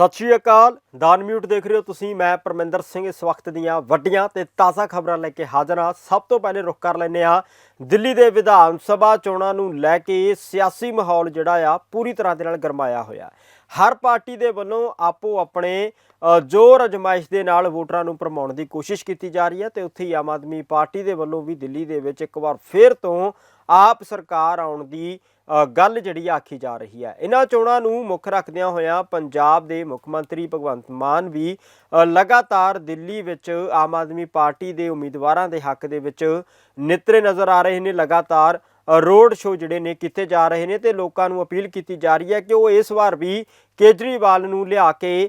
ਸਤਿ ਸ਼੍ਰੀ ਅਕਾਲ। ਦਾਨ ਮਿਊਟ ਦੇਖ ਰਹੇ ਹੋ ਤੁਸੀਂ। ਮੈਂ ਪਰਮਿੰਦਰ ਸਿੰਘ ਇਸ ਵਕਤ ਦੀਆਂ ਵੱਡੀਆਂ ਤੇ ਤਾਜ਼ਾ ਖਬਰਾਂ ਲੈ ਕੇ ਹਾਜ਼ਰ ਹਾਂ। ਸਭ ਤੋਂ ਪਹਿਲੇ ਰੁਕ ਕਰ ਲੈਂਦੇ ਆ ਦਿੱਲੀ ਦੇ ਵਿਧਾਨ ਸਭਾ ਚੋਣਾਂ ਨੂੰ ਲੈ ਕੇ ਸਿਆਸੀ ਮਾਹੌਲ ਜਿਹੜਾ ਆ, ਪੂਰੀ ਤਰ੍ਹਾਂ ਦੇ ਨਾਲ ਗਰਮਾਇਆ ਹੋਇਆ। ਹਰ ਪਾਰਟੀ ਦੇ ਵੱਲੋਂ ਆਪੋ ਆਪਣੇ ਜ਼ੋਰ ਅਜਮਾਇਸ਼ ਦੇ ਨਾਲ ਵੋਟਰਾਂ ਨੂੰ ਭਰਮਾਉਣ ਦੀ ਕੋਸ਼ਿਸ਼ ਕੀਤੀ ਜਾ ਰਹੀ ਹੈ ਤੇ ਉੱਥੇ ਹੀ ਆਮ ਆਦਮੀ ਪਾਰਟੀ ਦੇ ਵੱਲੋਂ ਵੀ ਦਿੱਲੀ ਦੇ ਵਿੱਚ ਇੱਕ ਵਾਰ ਫੇਰ ਤੋਂ ਆਪ ਸਰਕਾਰ ਆਉਣ ਦੀ ਗੱਲ ਜਿਹੜੀ ਆਖੀ ਜਾ ਰਹੀ ਹੈ। ਇਹਨਾਂ ਚੋਣਾਂ ਨੂੰ ਮੁੱਖ ਰੱਖਦਿਆਂ ਹੋਇਆਂ ਪੰਜਾਬ ਦੇ ਮੁੱਖ ਮੰਤਰੀ ਭਗਵੰਤ ਮਾਨ ਵੀ ਲਗਾਤਾਰ ਦਿੱਲੀ ਵਿੱਚ ਆਮ ਆਦਮੀ ਪਾਰਟੀ ਦੇ ਉਮੀਦਵਾਰਾਂ ਦੇ ਹੱਕ ਦੇ ਵਿੱਚ ਨਿਤਰੇ ਨਜ਼ਰ ਆ ਰਹੇ ਨੇ। ਲਗਾਤਾਰ ਰੋਡ ਸ਼ੋਅ ਜਿਹੜੇ ਨੇ ਕੀਤੇ ਜਾ ਰਹੇ ਨੇ ਤੇ ਲੋਕਾਂ ਨੂੰ ਅਪੀਲ ਕੀਤੀ ਜਾ ਰਹੀ ਹੈ ਕਿ ਉਹ ਇਸ ਵਾਰ ਵੀ ਕੇਜਰੀਵਾਲ ਨੂੰ ਲਿਆ ਕੇ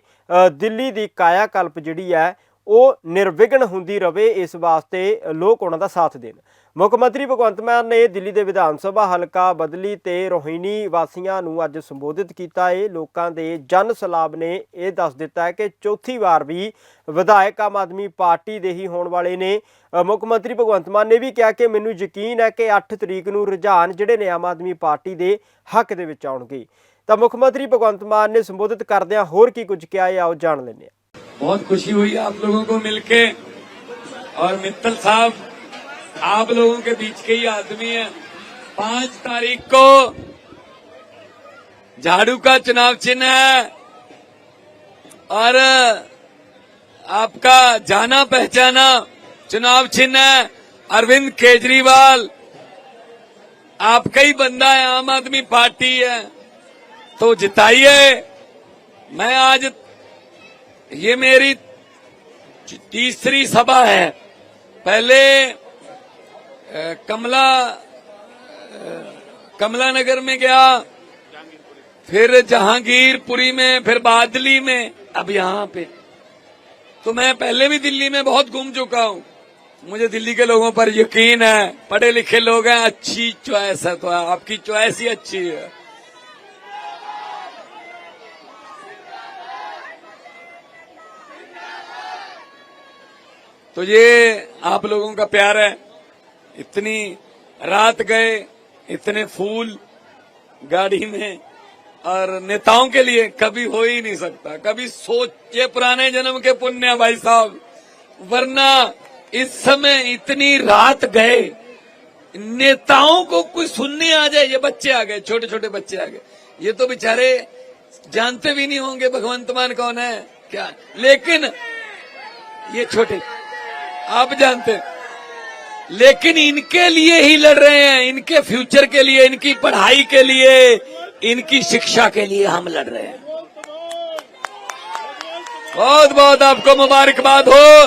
ਦਿੱਲੀ ਦੀ ਕਾਇਆ ਕਲਪ ਜਿਹੜੀ ਹੈ, ਉਹ ਨਿਰਵਿਘਨ ਹੁੰਦੀ ਰਵੇ, ਇਸ ਵਾਸਤੇ ਲੋਕ ਉਹਨਾਂ ਦਾ ਸਾਥ ਦੇਣ। ਮੁੱਖ ਮੰਤਰੀ ਭਗਵੰਤ ਮਾਨ ਨੇ ਦਿੱਲੀ ਦੇ ਵਿਧਾਨ ਸਭਾ ਹਲਕਾ ਬਦਲੀ ਤੇ ਰੋਹਿਣੀ ਵਾਸੀਆਂ ਨੂੰ ਅੱਜ ਸੰਬੋਧਿਤ ਕੀਤਾ। ਏ ਲੋਕਾਂ ਦੇ ਜਨ ਸਲਾਬ ਨੇ ਇਹ ਦੱਸ ਦਿੱਤਾ ਹੈ ਕਿ ਚੌਥੀ ਵਾਰ ਵੀ ਵਿਧਾਇਕ ਆਮ ਆਦਮੀ ਪਾਰਟੀ ਦੇ ਹੀ ਹੋਣ ਵਾਲੇ ਨੇ। ਮੁੱਖ ਮੰਤਰੀ ਭਗਵੰਤ ਮਾਨ ਨੇ ਵੀ ਕਿਹਾ ਕਿ ਮੈਨੂੰ ਯਕੀਨ ਹੈ ਕਿ 8 ਤਰੀਕ ਨੂੰ ਰੁਝਾਨ ਜਿਹੜੇ ਨੇ ਆਮ ਆਦਮੀ ਪਾਰਟੀ ਦੇ ਹੱਕ ਦੇ ਵਿੱਚ ਆਉਣਗੇ। ਤਾਂ ਮੁੱਖ ਮੰਤਰੀ ਭਗਵੰਤ ਮਾਨ ਨੇ ਸੰਬੋਧਿਤ ਕਰਦਿਆਂ ਹੋਰ ਕੀ ਕੁਝ ਕਿਹਾ ਏ ਆਓ ਜਾਣ ਲੈਂਦੇ ਹਾਂ। ਬਹੁਤ ਖੁਸ਼ੀ ਹੋਈ ਆਪ ਲੋਗੋਂ ਕੋ ਮਿਲ ਕੇ। ਔਰ ਮਿੱਤਲ ਸਾਹਿਬ आप लोगों के बीच के ही आदमी है। पाँच तारीख को झाड़ू का चुनाव चिन्ह है। और आपका जाना पहचाना चुनाव चिन्ह है। अरविंद केजरीवाल आपका ही बंदा है, आम आदमी पार्टी है। तो जिताइए। मैं आज, ये मेरी तीसरी सभा है। पहले कमला कमला नगर में गया, फिर जहांगीरपुरी में, फिर बादली में, अब यहाँ पे। तो मैं पहले भी दिल्ली में बहुत घूम चुका हूँ। मुझे दिल्ली के लोगों पर यकीन है, पढ़े लिखे लोग हैं, अच्छी चॉइस है तो आपकी चॉइस ही अच्छी है। तो ये आप लोगों का प्यार है। इतनी रात गए, इतने फूल गाड़ी में, और नेताओं के लिए कभी हो ही नहीं सकता। कभी सोचे पुराने जन्म के पुण्य भाई साहब। वरना इस समय इतनी रात गए, नेताओं को कोई सुनने आ जाए, ये बच्चे आ गए छोटे छोटे बच्चे आ गए। ये तो बेचारे जानते भी नहीं होंगे भगवंत मान कौन है, क्या? लेकिन ये छोटे, आप जानते हैं। लेकिन इनके लिए ही लड़ रहे हैं, इनके फ्यूचर के लिए, इनकी पढ़ाई के लिए, इनकी शिक्षा के लिए हम लड़ रहे हैं। बहुत बहुत आपको मुबारकबाद हो।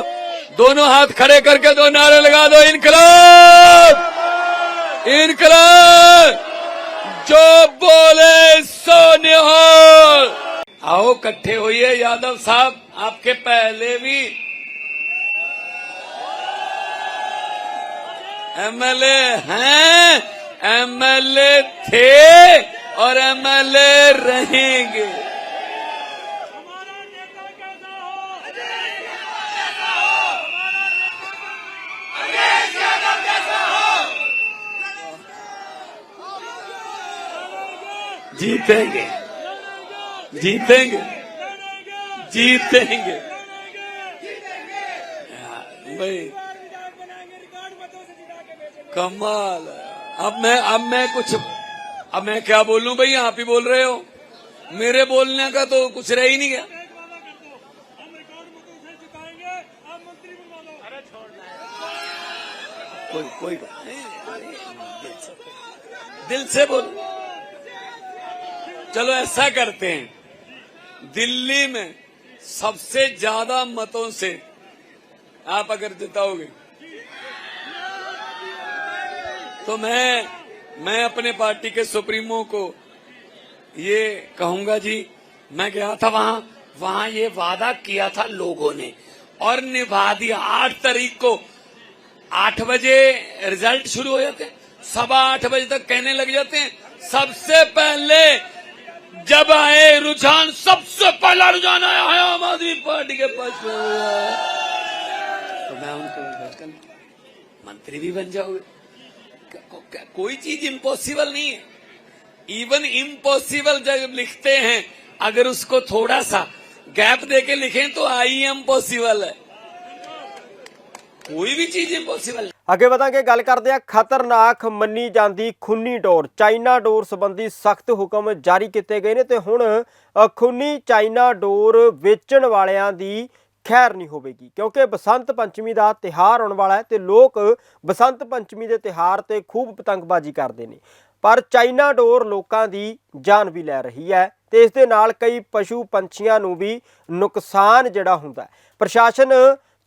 दोनों हाथ खड़े करके दो नारे लगा दो, इनकलाब! इनकलाब! जो बोले सो निहाल आओ, इकट्ठे होइए, यादव साहब, आपके पहले भी एमएलए हैं एमएलए थे और एमएलए रहेंगे। जीतेंगे जीतेंगे जीतेंगे। भाई। कमाल अब मैं अब मैं कुछ, अब मैं क्या बोलूँ भाई? आप ही बोल रहे हो। मेरे बोलने का तो कुछ रह ही नहीं गया। कोई कोई बात नहीं। दिल से बोल। चलो ऐसा करते हैं। दिल्ली में सबसे ज़्यादा मतों से आप अगर जिताओगे तो मैं मैं अपने पार्टी के सुप्रीमो को ये कहूँगा जी, मैं गया था वहाँ वहाँ ये वादा किया था लोगों ने और निभा दिया। आठ तारीख को आठ बजे रिज़ल्ट शुरू हो जाते हैं। सवा आठ बजे तक कहने लग जाते हैं, सबसे पहले जब आए रुझान, सबसे पहला रुझान आया है आम आदमी पार्टी के पास तो मैं उनको, मंत्री भी बन को- कोई चीज इम्पॉसिबल नहीं है इवन इम्पॉसिबल जब लिखते हैं अगर उसको थोड़ा सा गैप दे के लिखें तो आई एम पॉसिबल है कोई भी चीज इम्पॉसिबल ਅੱਗੇ ਵਧਾਂਗੇ ਗੱਲ ਕਰਦੇ ਹਾਂ ਖਤਰਨਾਕ ਮੰਨੀ ਜਾਂਦੀ ਖੂਨੀ ਡੋਰ ਚਾਈਨਾ ਡੋਰ ਸੰਬੰਧੀ ਸਖਤ ਹੁਕਮ ਜਾਰੀ ਕੀਤੇ ਗਏ ਨੇ ਤੇ ਹੁਣ ਅ, ਖੂਨੀ ਚਾਈਨਾ ਡੋਰ ਵੇਚਣ ਵਾਲਿਆਂ ਦੀ ਖੈਰ ਨਹੀਂ ਹੋਵੇਗੀ, ਕਿਉਂਕਿ ਬਸੰਤ ਪੰਚਮੀ ਦਾ ਤਿਹਾਰ ਆਉਣ ਵਾਲਾ ਹੈ ਤੇ ਲੋਕ ਬਸੰਤ ਪੰਚਮੀ ਦੇ ਤਿਹਾਰ ਤੇ ਖੂਬ ਪਤੰਗਬਾਜ਼ੀ ਕਰਦੇ ਨੇ। ਪਰ ਚਾਈਨਾ ਡੋਰ ਲੋਕਾਂ ਦੀ ਜਾਨ ਵੀ ਲੈ ਰਹੀ ਹੈ ਤੇ ਇਸ ਦੇ ਨਾਲ ਕਈ ਪਸ਼ੂ ਪੰਛੀਆਂ ਨੂੰ ਵੀ ਨੁਕਸਾਨ ਜਿਹੜਾ ਹੁੰਦਾ ਪ੍ਰਸ਼ਾਸਨ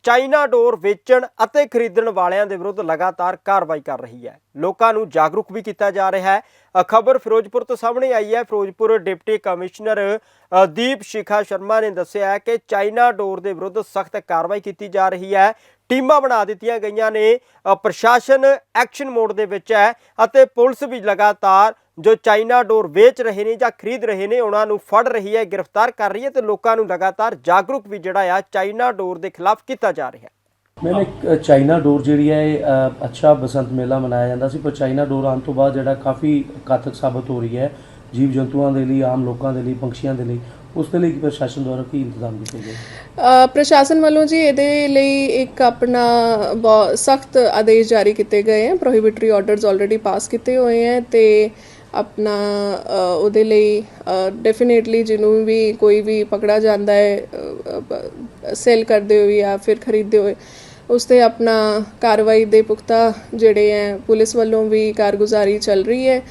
ਚਾਈਨਾ ਡੋਰ ਵੇਚਣ ਅਤੇ ਖਰੀਦਣ ਵਾਲਿਆਂ ਦੇ ਵਿਰੁੱਧ ਲਗਾਤਾਰ ਕਾਰਵਾਈ ਕਰ ਰਹੀ ਹੈ। ਲੋਕਾਂ ਨੂੰ ਜਾਗਰੂਕ ਵੀ ਕੀਤਾ ਜਾ ਰਿਹਾ ਹੈ। ਖਬਰ ਫਿਰੋਜ਼ਪੁਰ ਤੋਂ ਸਾਹਮਣੇ ਆਈ ਹੈ। ਫਿਰੋਜ਼ਪੁਰ ਡਿਪਟੀ ਕਮਿਸ਼ਨਰ ਦੀਪ ਸ਼ਿਖਾ ਸ਼ਰਮਾ ਨੇ ਦੱਸਿਆ ਹੈ ਕਿ ਚਾਈਨਾ ਡੋਰ ਦੇ ਵਿਰੁੱਧ ਸਖਤ ਕਾਰਵਾਈ ਕੀਤੀ ਜਾ ਰਹੀ ਹੈ। ਟੀਮਾਂ ਬਣਾ ਦਿੱਤੀਆਂ ਗਈਆਂ ਨੇ। ਪ੍ਰਸ਼ਾਸਨ ਐਕਸ਼ਨ ਮੋਡ ਦੇ ਵਿੱਚ ਹੈ ਅਤੇ ਪੁਲਿਸ ਵੀ ਲਗਾਤਾਰ ਜੋ ਚਾਈਨਾ ਡੋਰ ਵੇਚ ਰਹੇ ਨੇ ਜਾਂ ਖਰੀਦ ਰਹੇ ਨੇ ਉਹਨਾਂ ਨੂੰ ਫੜ ਰਹੀ ਹੈ ਗ੍ਰਿਫਤਾਰ ਕਰ ਰਹੀ ਹੈ ਤੇ ਲੋਕਾਂ ਨੂੰ ਲਗਾਤਾਰ ਜਾਗਰੂਕ ਵੀ ਜਿਹੜਾ ਆ ਚਾਈਨਾ ਡੋਰ ਦੇ ਖਿਲਾਫ ਕੀਤਾ ਜਾ ਰਿਹਾ ਹੈ। ਅ, ਚਾਈਨਾ ਡੋਰ ਜਿਹੜੀ ਹੈ ਇਹ ਅੱਛਾ ਬਸੰਤ ਮੇਲਾ ਮਨਾਇਆ ਜਾਂਦਾ ਸੀ ਪਰ ਚਾਈਨਾ ਡੋਰ ਆਉਣ ਤੋਂ ਬਾਅਦ ਜਿਹੜਾ ਕਾਫੀ ਘਾਤਕ ਸਾਬਤ ਹੋ ਰਹੀ ਹੈ ਜੀਵ ਜੰਤੂਆਂ ਦੇ ਲਈ ਆਮ ਲੋਕਾਂ ਦੇ ਲਈ ਪੰਛੀਆਂ ਦੇ ਲਈ ਉਸ ਦੇ ਲਈ ਪ੍ਰਸ਼ਾਸਨ ਦੁਆਰਾ ਕੀ ਇੰਤਜ਼ਾਮ ਕੀਤੇ ਗਏ? ਪ੍ਰਸ਼ਾਸਨ ਵੱਲੋਂ ਜੀ ਇਹਦੇ ਲਈ ਇੱਕ ਆਪਣਾ ਸਖਤ ਆਦੇਸ਼ ਜਾਰੀ ਕੀਤੇ ਗਏ ਹੈ ਪ੍ਰੋਹਿਬਿਟਰੀ ਆਰਡਰਸ ਆਲਰੇਡੀ ਪਾਸ ਕੀਤੇ ਹੋਏ ਹੈ ਤੇ ਆਪਣਾ ਉਹਦੇ ਲਈ ਡੈਫੀਨੇਟਲੀ ਜਿਹਨੂੰ ਵੀ ਕੋਈ ਵੀ ਪਕੜਾ ਜਾਂਦਾ ਹੈ ਸੇਲ ਕਰਦੇ ਹੋਏ ਜਾਂ ਫਿਰ ਖਰੀਦਦੇ ਹੋਏ, ਉਸ ਤੇ ਆਪਣਾ ਕਾਰਵਾਈ ਦੇ ਪੁਖਤਾ ਜਿਹੜੇ ਹੈ, ਪੁਲਿਸ ਵੱਲੋਂ ਵੀ ਕਾਰਗੁਜ਼ਾਰੀ ਚੱਲ ਰਹੀ ਹੈ।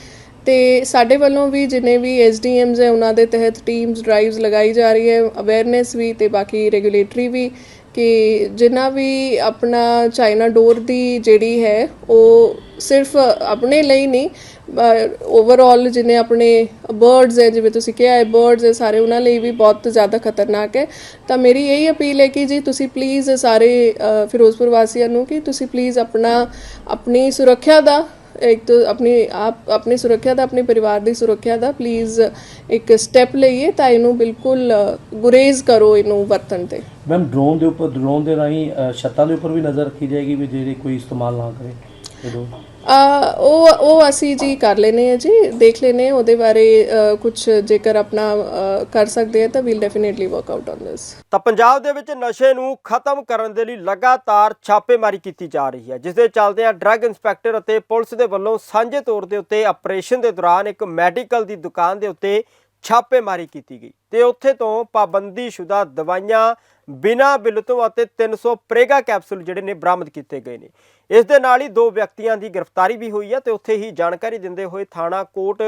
ਤੇ ਸਾਡੇ ਵੱਲੋਂ ਵੀ ਜਿੰਨੇ ਵੀ ਐਸਡੀਐਮਸ ਹੈ, ਉਹਨਾਂ ਦੇ ਤਹਿਤ ਟੀਮਸ ਡਰਾਈਵਸ ਲਗਾਈ ਜਾ ਰਹੀ ਹੈ ਅਵੇਅਰਨੈਸ ਵੀ ਤੇ ਬਾਕੀ ਰੈਗੂਲੇਟਰੀ ਵੀ ਕਿ ਜਿੰਨਾ ਵੀ ਆਪਣਾ ਚਾਈਨਾ ਡੋਰ ਦੀ ਜਿਹੜੀ ਹੈ, ਉਹ ਸਿਰਫ ਆਪਣੇ ਲਈ ਨਹੀਂ ਓਵਰਆਲ ਜਿਨੇ ਆਪਣੇ ਬਰਡਸ ਹੈ, ਜਿਵੇਂ ਤੁਸੀਂ ਕਿਹਾ ਹੈ ਬਰਡਸ ਹੈ, ਸਾਰੇ ਉਹਨਾਂ ਲਈ ਵੀ ਬਹੁਤ ਜ਼ਿਆਦਾ ਖਤਰਨਾਕ ਹੈ। ਤਾਂ ਮੇਰੀ ਇਹੀ ਅਪੀਲ ਹੈ ਕਿ ਜੀ ਤੁਸੀਂ ਪਲੀਜ਼ ਸਾਰੇ ਫਿਰੋਜ਼ਪੁਰ ਵਾਸੀਆਂ ਨੂੰ ਕਿ ਤੁਸੀਂ ਪਲੀਜ਼ ਆਪਣਾ, ਆਪਣੀ ਸੁਰੱਖਿਆ ਦਾ, ਇੱਕ ਤਾਂ ਆਪਣੀ ਆਪ, ਆਪਣੀ ਸੁਰੱਖਿਆ ਦਾ, ਆਪਣੇ ਪਰਿਵਾਰ ਦੀ ਸੁਰੱਖਿਆ ਦਾ ਪਲੀਜ਼ ਇੱਕ ਸਟੈਪ ਲਈਏ ਤਾਂ ਇਹਨੂੰ ਬਿਲਕੁਲ ਗੁਰੇਜ਼ ਕਰੋ ਇਹਨੂੰ ਵਰਤਣ ਤੇ। ਮੈਮ ਡਰੋਨ ਦੇ ਉੱਪਰ ਡਰੋਨ ਦੇ ਰਾਹੀਂ ਛੱਤਾਂ ਦੇ ਉੱਪਰ ਵੀ ਨਜ਼ਰ ਰੱਖੀ ਜਾਏਗੀ ਵੀ ਜਿਹੜੇ ਕੋਈ ਇਸਤੇਮਾਲ ਨਾ ਕਰੇ। ਇਹ ਉਹ ਉਹ ਅਸੀਂ ਜੀ ਕਰ ਲੈਨੇ ਆ ਜੀ, ਦੇਖ ਲੈਨੇ ਉਹਦੇ ਬਾਰੇ ਕੁਝ ਜੇਕਰ ਆਪਣਾ ਕਰ ਸਕਦੇ ਆ ਤਾਂ will definitely work out on this ਤਾਂ ਪੰਜਾਬ ਦੇ ਵਿੱਚ ਨਸ਼ੇ ਨੂੰ ਖਤਮ ਕਰਨ ਦੇ ਲਈ ਲਗਾਤਾਰ ਛਾਪੇਮਾਰੀ ਕੀਤੀ ਜਾ ਰਹੀ ਹੈ ਜਿਸ ਦੇ ਚੱਲਦਿਆਂ ਡਰੱਗ ਇੰਸਪੈਕਟਰ ਅਤੇ ਪੁਲਿਸ ਦੇ ਵੱਲੋਂ ਸਾਂਝੇ ਤੌਰ ਦੇ ਉੱਤੇ ਆਪਰੇਸ਼ਨ ਦੇ ਦੌਰਾਨ ਇੱਕ ਮੈਡੀਕਲ ਦੀ ਦੁਕਾਨ ਦੇ ਉੱਤੇ ਛਾਪੇਮਾਰੀ ਕੀਤੀ ਗਈ, ਤੇ ਉੱਥੇ ਤੋਂ ਪਾਬੰਦੀਸ਼ੁਦਾ ਦਵਾਈਆਂ ਬਿਨਾਂ ਬਿੱਲ ਤੋਂ ਅਤੇ 300 ਪ੍ਰੇਗਾ ਕੈਪਸੂਲ ਜਿਹੜੇ ਨੇ ਬਰਾਮਦ ਕੀਤੇ ਗਏ ਨੇ। ਇਸ ਦੇ ਨਾਲ ਹੀ ਦੋ ਵਿਅਕਤੀਆਂ ਦੀ ਗ੍ਰਿਫਤਾਰੀ ਵੀ ਹੋਈ ਹੈ ਤੇ ਉੱਥੇ ਹੀ ਜਾਣਕਾਰੀ ਦਿੰਦੇ ਹੋਏ ਥਾਣਾ ਕੋਟ